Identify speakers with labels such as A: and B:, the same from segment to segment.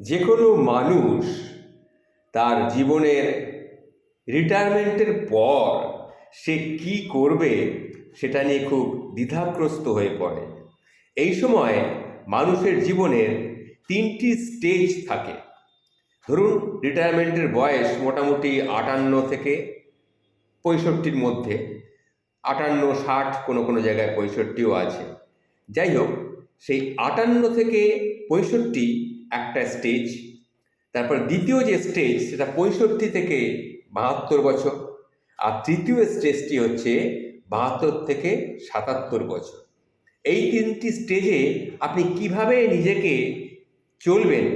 A: যে কোনো মানুষ তার জীবনের রিটায়ারমেন্টের পর সে কি করবে সেটা নিয়ে খুব দ্বিধাগ্রস্ত হয়ে পড়ে। এই সময় মানুষের জীবনের তিনটি স্টেজ থাকে। ধরুন রিটায়ারমেন্টের বয়স মোটামুটি আটান্ন থেকে পঁয়ষট্টির মধ্যে। আটান্ন, ষাট কোনো কোনো জায়গায় পঁয়ষট্টিও আছে। যাই হোক, সেই আটান্ন থেকে পঁয়ষট্টি একটা স্টেজ তারপর দ্বিতীয় যে স্টেজ সেটা পঁয়ষট্টি থেকে বাহাত্তর বছর, আর তৃতীয় স্টেজটি হচ্ছে বাহাত্তর থেকে সাতাত্তর বছর। এই তিনটি স্টেজে আপনি কীভাবে নিজেকে চলবেন?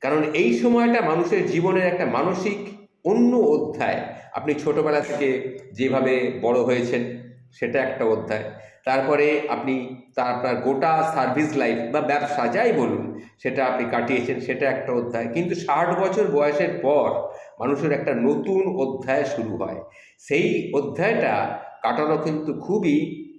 A: কারণ এই সময়টা মানুষের জীবনের একটা মানসিক অন্য অধ্যায়। আপনি ছোটবেলা থেকে যেভাবে বড় হয়েছেন সেটা একটা অধ্যায়। তারপরে আপনি তার আপনার গোটা সার্ভিস লাইফ বা ব্যবসা যাই বলুন, সেটা আপনি কাটিয়েছেন, সেটা একটা অধ্যায়। কিন্তু ষাট বছর বয়সের পর মানুষের একটা নতুন অধ্যায় শুরু হয়। সেই অধ্যায়টা কাটানো কিন্তু খুবই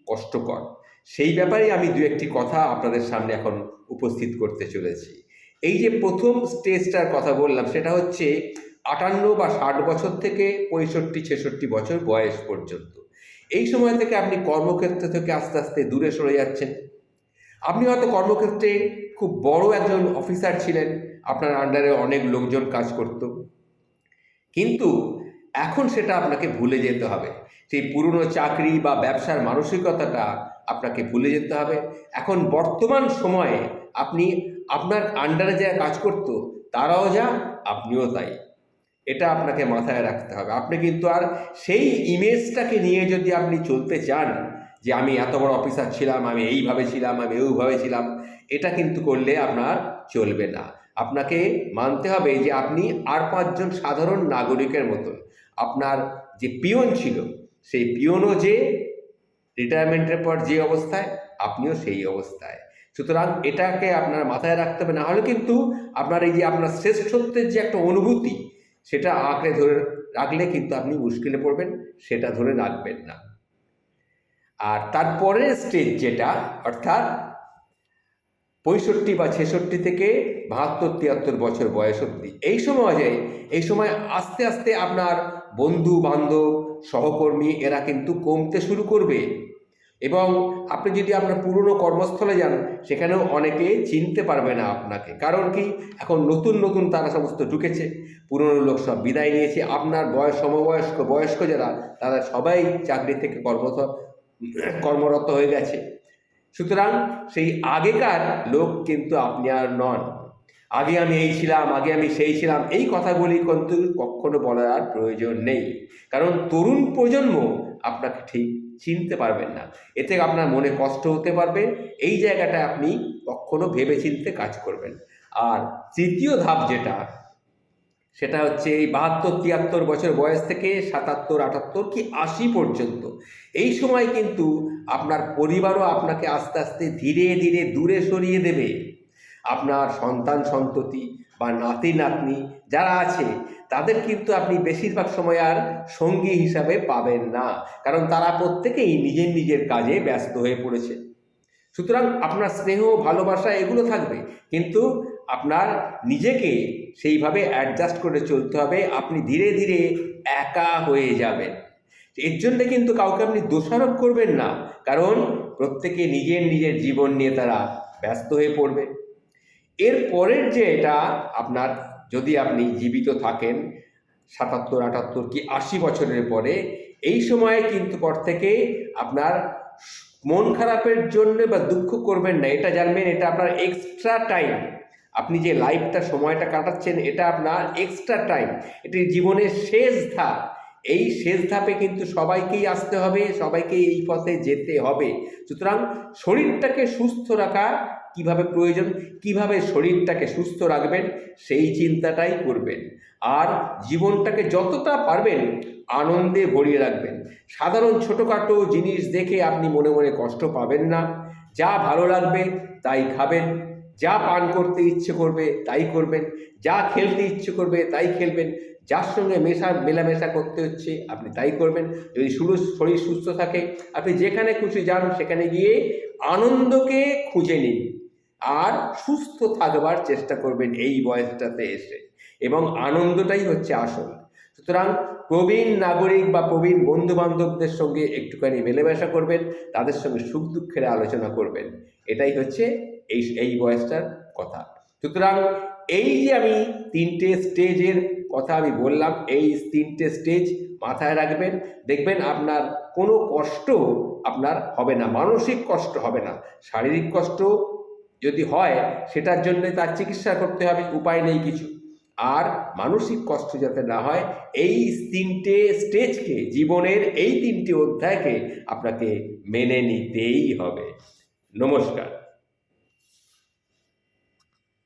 A: কষ্টকর। সেই ব্যাপারে আমি দু একটি কথা আপনাদের সামনে এখন উপস্থিত করতে চলেছি। এই যে প্রথম স্টেজটার কথা বললাম, সেটা হচ্ছে আটান্ন বা ষাট বছর থেকে পঁয়ষট্টি, ছেষট্টি বছর বয়স পর্যন্ত। এই সময় থেকে আপনি কর্মক্ষেত্র থেকে আস্তে আস্তে দূরে সরে যাচ্ছেন। আপনি হয়তো কর্মক্ষেত্রে খুব বড় একজন অফিসার ছিলেন, আপনার আন্ডারে অনেক লোকজন কাজ করত। কিন্তু এখন সেটা আপনাকে ভুলে যেতে হবে। সেই পুরনো চাকরি বা ব্যবসার মানসিকতাটা আপনাকে ভুলে যেতে হবে। এখন বর্তমান সময়ে আপনি আপনার আন্ডারে যারা কাজ করতো, তারাও যা, আপনিও তাই। এটা আপনাকে মাথায় রাখতে হবে। আপনি কিন্তু আর সেই ইমেজটাকে নিয়ে যদি আপনি চলতে চান, যে আমি এত বড় অফিসার ছিলাম, আমি এইভাবে ছিলাম, আমি ওইভাবে ছিলাম, এটা কিন্তু করলে আপনার চলবে না। আপনাকে মানতে হবে যে আপনি আর পাঁচজন সাধারণ নাগরিকের মতন। আপনার যে পিয়ন ছিল, সেই পিয়নও যে রিটায়ারমেন্টের পর যে অবস্থায়, আপনিও সেই অবস্থায়। সুতরাং এটাকে আপনার মাথায় রাখতে হবে। না হলে কিন্তু আপনার এই যে আপনার শ্রেষ্ঠত্বের যে একটা অনুভূতি সেটা আঁকড়ে ধরে রাখলে কিন্তু আপনি মুশকিলে পড়বেন, সেটা ধরে রাখবেন না। আর তারপরের স্টেজ যেটা, অর্থাৎ পঁয়ষট্টি বা ছেষট্টি থেকে বাহাত্তর, তিয়াত্তর বছর বয়স অবধি। এই সময় যে, এই সময় আস্তে আস্তে আপনার বন্ধু বান্ধব সহকর্মী, এরা কিন্তু কমতে শুরু করবে। এবং আপনি যদি আপনার পুরনো কর্মস্থলে যান, সেখানেও অনেকে চিনতে পারবে না আপনাকে। কারণ কি? এখন নতুন নতুন তারা সমস্ত ঢুকেছে। পুরনো লোক সব বিদায় নিয়েছে। আপনার বয়স, সমবয়স্ক, বয়স্ক যারা, তারা সবাই চাকরি থেকে কর্মরত কর্মরত হয়ে গেছে। সুতরাং সেই আগেকার লোক কিন্তু আপনি আর নন। আগে আমি এই ছিলাম, আগে আমি সেই ছিলাম, এই কথাগুলি কিন্তু কখনো বলার আর প্রয়োজন নেই। কারণ তরুণ প্রজন্ম আপনাকে ঠিক চিনতে পারবেন না। এতে আপনার মনে কষ্ট হতে পারবে, এই জায়গাটা আপনি কখনো ভেবে চিনতে কাজ করবেন। আর তৃতীয় ধাপ যেটা, সেটা হচ্ছে এই বাহাত্তর, তিয়াত্তর বছর বয়স থেকে সাতাত্তর, আটাত্তর কি আশি পর্যন্ত। এই সময় কিন্তু আপনার পরিবারও আপনাকে আস্তে আস্তে ধীরে ধীরে দূরে সরিয়ে দেবে। আপনার সন্তান সন্ততি বা নাতি নাতনি যারা আছে, তাদের কিন্তু আপনি বেশিরভাগ সময় আর সঙ্গী হিসাবে পাবেন না। কারণ তারা প্রত্যেকেই নিজের নিজের কাজে ব্যস্ত হয়ে পড়েছে। সুতরাং আপনার স্নেহ, ভালোবাসা এগুলো থাকবে। কিন্তু আপনার নিজেকে সেইভাবে অ্যাডজাস্ট করে চলতে হবে। আপনি ধীরে ধীরে একা হয়ে যাবেন। এর জন্য কিন্তু কাউকে আপনি দোষারোপ করবেন না। কারণ প্রত্যেকে নিজের নিজের জীবন নিয়ে তারা ব্যস্ত হয়ে পড়বে। এর পরের যে এটা, আপনার যদি আপনি জীবিত থাকেন, সাতাত্তর, আটাত্তর কি আশি বছরের পরে, এই সময়ে কিন্তু পর থেকে আপনার মন খারাপের জন্য বা দুঃখ করবেন না। এটা জানবেন, এটা আপনার এক্সট্রা টাইম আপনি যে লাইফটা সময়টা কাটাচ্ছেন, এটা আপনার এক্সট্রা টাইম এটি জীবনের শেষ ধাপ। এই শেষ ধাপে কিন্তু সবাইকেই আসতে হবে, সবাইকেই এই পথে যেতে হবে। সুতরাং শরীরটাকে সুস্থ রাখা কীভাবে প্রয়োজন, কীভাবে শরীরটাকে সুস্থ রাখবেন, সেই চিন্তাটাই করবেন। আর জীবনটাকে যতটা পারবেন আনন্দে ভরিয়ে রাখবেন। সাধারণ ছোটোখাটো জিনিস দেখে আপনি মনে মনে কষ্ট পাবেন না। যা ভালো লাগবে তাই খাবেন। যা পান করতে ইচ্ছে করবে তাই করবেন। যা খেলতে ইচ্ছে করবে তাই খেলবেন। যার সঙ্গে মেশা, মেলামেশা করতে হচ্ছে আপনি তাই করবেন। যদি শুরু, শরীর সুস্থ থাকে, আপনি যেখানে খুশি যান সেখানে গিয়ে আনন্দকে খুঁজে নিন। আর সুস্থ থাকবার চেষ্টা করবেন এই বয়সটাতে এসে। এবং আনন্দটাই হচ্ছে আসল। সুতরাং প্রবীণ নাগরিক বা প্রবীণ বন্ধু বান্ধবদের সঙ্গে একটুখানি মেলামেশা করবেন, তাদের সঙ্গে সুখ দুঃখের আলোচনা করবেন। এটাই হচ্ছে এই এই বয়সটার কথা। সুতরাং এই যে আমি তিনটে স্টেজের কথা আমি বললাম, এই তিনটে স্টেজ মাথায় রাখবেন। দেখবেন আপনার কোনো কষ্ট আপনার হবে না, মানসিক কষ্ট হবে না, শারীরিক কষ্ট যদি হয়, সেটার জন্য তার চিকিৎসা করতে হবে, উপায় নেই কিছু। আর মানসিক কষ্ট যাতে না হয়, এই তিনটে স্টেজকে, জীবনের এই তিনটে অধ্যায়কে আপনাকে মেনে নিতেই হবে। নমস্কার।